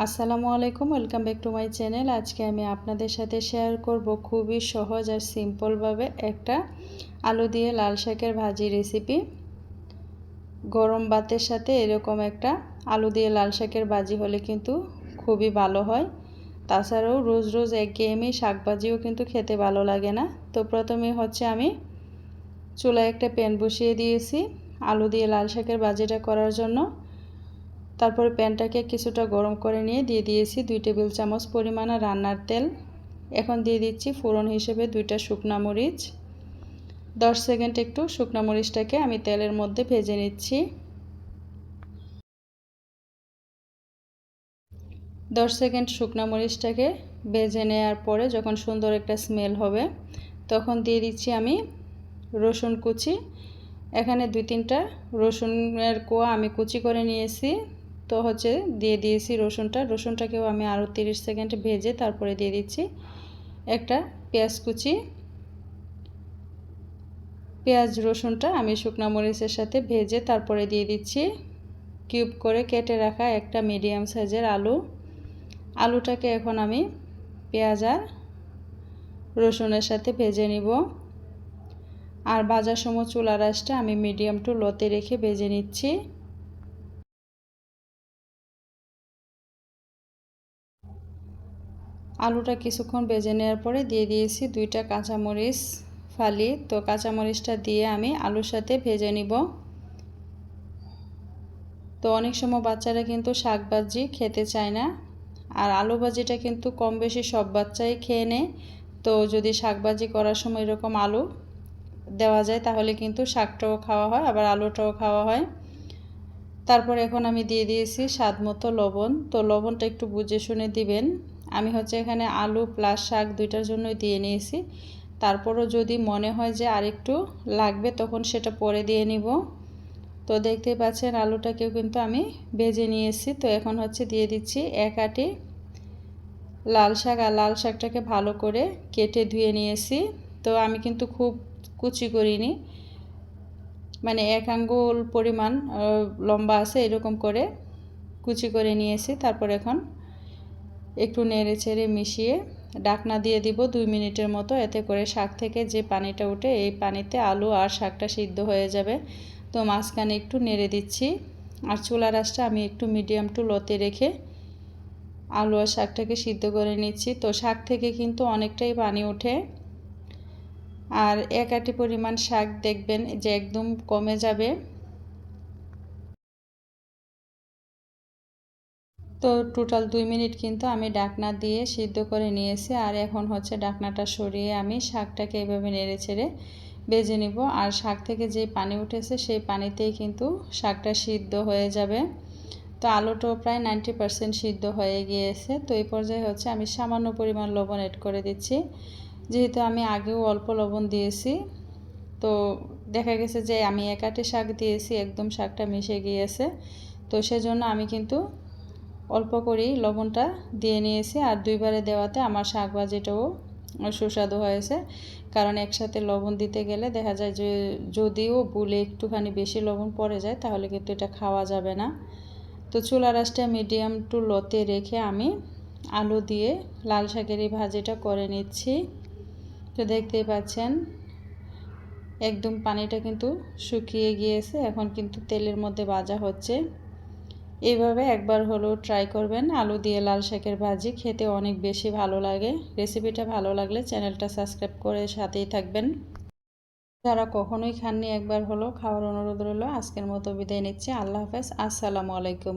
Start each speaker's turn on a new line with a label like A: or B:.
A: আসসালামু আলাইকুম, welcome back to my channel. আজকে আমি আপনাদের সাথে শেয়ার করব খুবই সহজ আর সিম্পলভাবে একটা আলু দিয়ে লাল শাকের ভাজি রেসিপি। গরম ভাতের সাথে এরকম একটা আলু দিয়ে লাল শাকের ভাজি হলে কিন্তু খুবই ভালো হয়। তাছাড়াও রোজ রোজ এক গেমই শাক ভাজিও কিন্তু খেতে ভালো লাগে না। তো প্রথমে হচ্ছে আমি চুলায় একটা প্যান বসিয়ে দিয়েছি আলু দিয়ে লাল শাকের ভাজিটা করার জন্য। তারপরে প্যানটাকে কিছুটা গরম করে নিয়ে দিয়ে দিয়েছি দুই টেবিল চামচ পরিমাণে রান্নার তেল। এখন দিয়ে দিচ্ছি ফোড়ন হিসেবে দুইটা শুকনা মরিচ। দশ সেকেন্ড একটু শুকনা মরিচটাকে আমি তেলের মধ্যে ভেজে নিচ্ছি। দশ সেকেন্ড শুকনা মরিচটাকে ভেজে নেওয়ার পরে যখন সুন্দর একটা স্মেল হবে, তখন দিয়ে দিচ্ছি আমি রসুন কুচি। এখানে দুই তিনটা রসুনের কোয়া আমি কুচি করে নিয়েছি। তো হচ্ছে দিয়ে দিয়েছি রসুনটা। রসুনটাকেও আমি আরও তিরিশ সেকেন্ড ভেজে তারপরে দিয়ে দিচ্ছি একটা পেঁয়াজ কুচি। পেঁয়াজ, রসুনটা আমি শুকনো মরিচের সাথে ভেজে তারপরে দিয়ে দিচ্ছি কিউব করে কেটে রাখা একটা মিডিয়াম সাইজের আলু। আলুটাকে এখন আমি পেঁয়াজ আর রসুনের সাথে ভেজে নিব। আর ভাজার সময় চুলা রাসটা আমি মিডিয়াম টু লোতে রেখে ভেজে নিচ্ছি। আলুটা কিছুক্ষণ বেজে নেওয়ার পরে দিয়ে দিয়েছি দুইটা কাঁচামরিচ ফালি। তো কাঁচামরিচটা দিয়ে আমি আলুর সাথে ভেজে নিব। তো অনেক সময় বাচ্চারা কিন্তু শাক ভাজি খেতে চায় না। আর আলু ভাজিটা কিন্তু কম বেশি সব বাচ্চাই খেয়ে নেয়। তো যদি শাক ভাজি করার সময় এরকম আলু দেওয়া যায় তাহলে কিন্তু শাকটাও খাওয়া হয়, আবার আলুটাও খাওয়া হয়। তারপর এখন আমি দিয়ে দিয়েছি স্বাদ মতো লবণ। তো লবণটা একটু বুঝে শুনে দিবেন। আমি হচ্ছে এখানে আলু প্লাস শাক দুইটার জন্যই দিয়ে নিয়েছি। তারপরও যদি মনে হয় যে আরেকটু লাগবে, তখন সেটা পরে দিয়ে নিব। তো দেখতেই পাচ্ছেন আলুটাকেও কিন্তু আমি ভেজে নিয়েছি। তো এখন হচ্ছে দিয়ে দিচ্ছি এক আটি লাল শাক, আর লাল শাকটাকে ভালো করে কেটে ধুয়ে নিয়েছি। তো আমি কিন্তু খুব কুচি করিনি। মানে এক আঙ্গুল পরিমাণ লম্বা আছে, এরকম করে কুচি করে নিয়েছি। তারপর এখন একটু নেড়ে ছেড়ে মিশিয়ে ডাকনা দিয়ে দিব দুই মিনিটের মতো। এতে করে শাক থেকে যে পানিটা উঠে, এই পানিতে আলু আর শাকটা সিদ্ধ হয়ে যাবে। তো মাঝখানে একটু নেড়ে দিচ্ছি। আর চুলা রাসটা আমি একটু মিডিয়াম টু লোতে রেখে আলু আর শাকটাকে সিদ্ধ করে নিচ্ছি। তো শাক থেকে কিন্তু অনেকটাই পানি ওঠে। আর এক আটি পরিমাণ শাক দেখবেন যে একদম কমে যাবে। তো টোটাল দুই মিনিট কিন্তু আমি ডাকনা দিয়ে সিদ্ধ করে নিয়েছি। আর এখন হচ্ছে ডাকনাটা সরিয়ে আমি শাকটাকে এভাবে নেড়ে ছেড়ে বেজে নিব। আর শাক থেকে যে পানি উঠেছে, সেই পানিতেই কিন্তু শাকটা সিদ্ধ হয়ে যাবে। তো আলুটাও প্রায় নাইনটি পারসেন্ট সিদ্ধ হয়ে গিয়েছে। তো এই পর্যায়ে হচ্ছে আমি সামান্য পরিমাণ লবণ এড করে দিচ্ছি। যেহেতু আমি আগেও অল্প লবণ দিয়েছি, তো দেখা গেছে যে আমি একাটে শাক দিয়েছি, একদম শাকটা মিশে গিয়েছে। তো সেজন্য আমি কিন্তু অল্প করেই লবণটা দিয়ে নিয়েছি আর দুইবারে দেওয়াতে আমার শাক ভাজিটাও সুস্বাদু হয়েছে। কারণ একসাথে লবণ দিতে গেলে দেখা যায় যে যদিও বুলে একটুখানি বেশি লবণ পড়ে যায়, তাহলে কিন্তু এটা খাওয়া যাবে না। তো চুলা রাসটা মিডিয়াম টু লোতে রেখে আমি আলু দিয়ে লাল শাকের এই ভাজিটা করে নিচ্ছি। তো দেখতেই পাচ্ছেন, একদম পানিটা কিন্তু শুকিয়ে গিয়েছে, এখন কিন্তু তেলের মধ্যে ভাজা হচ্ছে। এইভাবে একবার হলেও ট্রাই করবেন। আলু দিয়ে লাল শাকের ভাজি খেতে অনেক বেশি ভালো লাগে। রেসিপিটা ভালো লাগলে চ্যানেলটা সাবস্ক্রাইব করে সাথেই থাকবেন। যারা কখনোই খাননি একবার হলো খাওয়ার অনুরোধ রইল। আজকের মতো বিদায় নিচ্ছি। আল্লাহ হাফেজ। আসসালামু আলাইকুম।